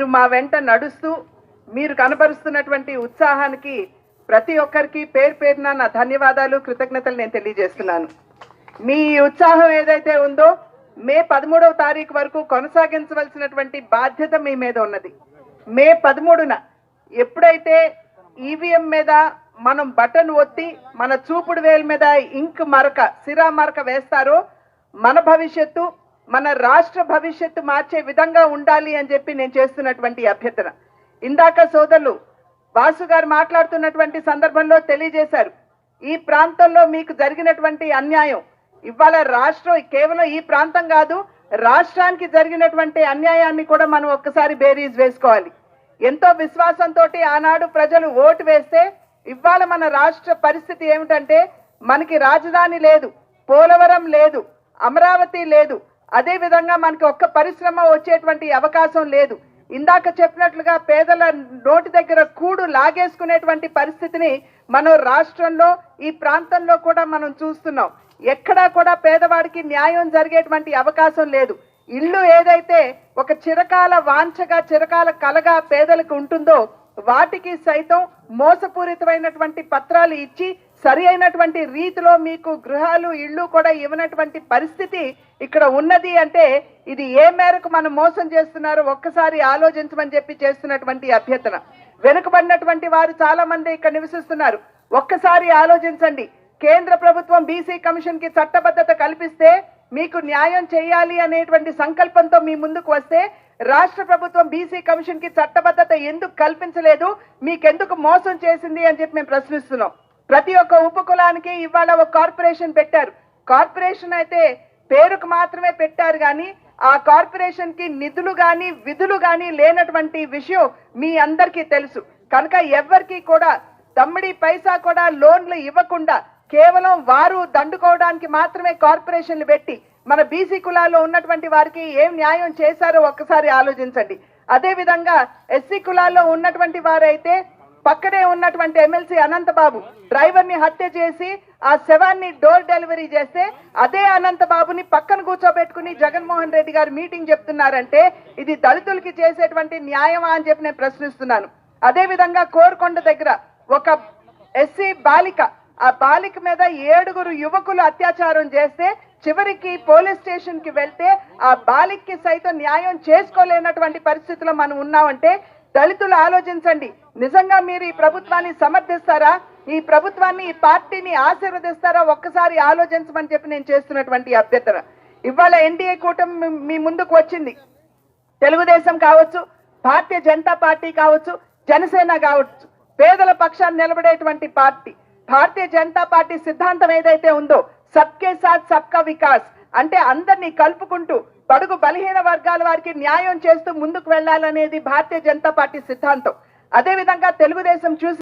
మీరు మా వెంట నడుస్తూ మీరు కనబరుస్తున్నటువంటి ఉత్సాహానికి ప్రతి ఒక్కరికి పేరు పేరున నా ధన్యవాదాలు కృతజ్ఞతలు నేను తెలియజేస్తున్నాను. మీ ఉత్సాహం ఏదైతే ఉందో మే పదమూడవ తారీఖు వరకు కొనసాగించవలసినటువంటి బాధ్యత మీ మీద ఉన్నది. మే పదమూడున ఎప్పుడైతే ఈవీఎం మీద మనం బటన్ ఒత్తి మన చూపుడు వేలు మీద ఇంక్ మరక సిరా మరక వేస్తారో మన భవిష్యత్తు మన రాష్ట్ర భవిష్యత్తు మార్చే విధంగా ఉండాలి అని చెప్పి నేను చేస్తున్నటువంటి అభ్యర్థన. ఇందాక సోదరులు వాసు గారు మాట్లాడుతున్నటువంటి సందర్భంలో తెలియజేశారు. ఈ ప్రాంతంలో మీకు జరిగినటువంటి అన్యాయం ఇవాళ రాష్ట్రం కేవలం ఈ ప్రాంతం కాదు రాష్ట్రానికి జరిగినటువంటి అన్యాయాన్ని కూడా మనం ఒక్కసారి బేరీజ్ వేసుకోవాలి. ఎంతో విశ్వాసంతో ఆనాడు ప్రజలు ఓటు వేస్తే ఇవాళ మన రాష్ట్ర పరిస్థితి ఏమిటంటే మనకి రాజధాని లేదు పోలవరం లేదు అమరావతి లేదు అదే విధంగా మనకి ఒక్క పరిశ్రమ వచ్చేటువంటి అవకాశం లేదు. ఇందాక చెప్పినట్లుగా పేదల నోటి దగ్గర కూడు లాగేసుకునేటువంటి పరిస్థితిని మనం రాష్ట్రంలో ఈ ప్రాంతంలో కూడా మనం చూస్తున్నాం. ఎక్కడా కూడా పేదవాడికి న్యాయం జరిగేటువంటి అవకాశం లేదు. ఇల్లు ఏదైతే ఒక చిరకాల వాంఛగా చిరకాల కలగా పేదలకు ఉంటుందో వాటికి సైతం మోసపూరితమైనటువంటి పత్రాలు ఇచ్చి సరి అయినటువంటి రీతిలో మీకు గృహాలు ఇళ్ళు కూడా ఇవ్వనటువంటి పరిస్థితి ఇక్కడ ఉన్నది అంటే ఇది ఏ మేరకు మనం మోసం చేస్తున్నారో ఒక్కసారి ఆలోచించమని చెప్పి చేస్తున్నటువంటి అభ్యర్థన. వెనుకబడినటువంటి వారు చాలా మంది ఇక్కడ నివసిస్తున్నారు. ఒక్కసారి ఆలోచించండి. కేంద్ర ప్రభుత్వం బీసీ కమిషన్కి చట్టబద్ధత కల్పిస్తే మీకు న్యాయం చేయాలి అనేటువంటి సంకల్పంతో మీ ముందుకు వస్తే రాష్ట్ర ప్రభుత్వం బీసీ కమిషన్కి చట్టబద్ధత ఎందుకు కల్పించలేదు? మీకెందుకు మోసం చేసింది అని చెప్పి మేము ప్రశ్నిస్తున్నాం. ప్రతి ఒక్క ఉపకులానికి ఇవాళ ఒక కార్పొరేషన్ పెట్టారు. కార్పొరేషన్ అయితే పేరుకు మాత్రమే పెట్టారు కానీ ఆ కార్పొరేషన్కి నిధులు కానీ విధులు కానీ లేనటువంటి విషయం మీ అందరికీ తెలుసు. కనుక ఎవరికి కూడా తమ్మిడి పైసా కూడా లోన్లు ఇవ్వకుండా కేవలం వారు దండుకోవడానికి మాత్రమే కార్పొరేషన్లు పెట్టి మన బీసీ కులాల్లో ఉన్నటువంటి వారికి ఏం న్యాయం చేశారో ఒక్కసారి ఆలోచించండి. అదేవిధంగా ఎస్సీ కులాల్లో ఉన్నటువంటి వారైతే పక్కనే ఉన్నటువంటి ఎమ్మెల్సీ అనంతబాబు డ్రైవర్ని హత్య చేసి ఆ శవాన్ని డోర్ డెలివరీ చేస్తే అదే అనంతబాబుని పక్కన కూర్చోబెట్టుకుని జగన్మోహన్ రెడ్డి గారు మీటింగ్ చెప్తున్నారంటే ఇది దళితులకి చేసేటువంటి న్యాయమా అని చెప్పి నేను ప్రశ్నిస్తున్నాను. అదే విధంగా కోరుకొండ దగ్గర ఒక ఎస్సీ బాలిక ఆ బాలిక మీద ఏడుగురు యువకులు అత్యాచారం చేస్తే చివరికి పోలీస్ స్టేషన్కి వెళ్తే ఆ బాలికకి సైతం న్యాయం చేసుకోలేనటువంటి పరిస్థితిలో మనం ఉన్నామంటే దళితులు ఆలోచించండి. నిజంగా మీరు ఈ ప్రభుత్వాన్ని సమర్థిస్తారా? ఈ ప్రభుత్వాన్ని ఈ పార్టీని ఆశీర్వదిస్తారా? ఒక్కసారి ఆలోచించమని చెప్పి నేను చేస్తున్నటువంటి అభ్యర్థన. ఇవాళ ఎన్డీఏ కూటమి మీ- ముందుకు వచ్చింది. తెలుగుదేశం కావచ్చు భారతీయ జనతా పార్టీ కావచ్చు జనసేన కావచ్చు పేదల పక్షాన్ని నిలబడేటువంటి పార్టీ. భారతీయ జనతా పార్టీ సిద్ధాంతం ఏదైతే ఉందో సబ్కే సాత్ సబ్కా వికాస్ అంటే అందరినీ కలుపుకుంటూ బడుగు బలహీన వర్గాల వారికి న్యాయం చేస్తూ ముందుకు వెళ్ళాలనేది భారతీయ జనతా పార్టీ సిద్ధాంతం. అదే విధంగా తెలుగుదేశం చూసి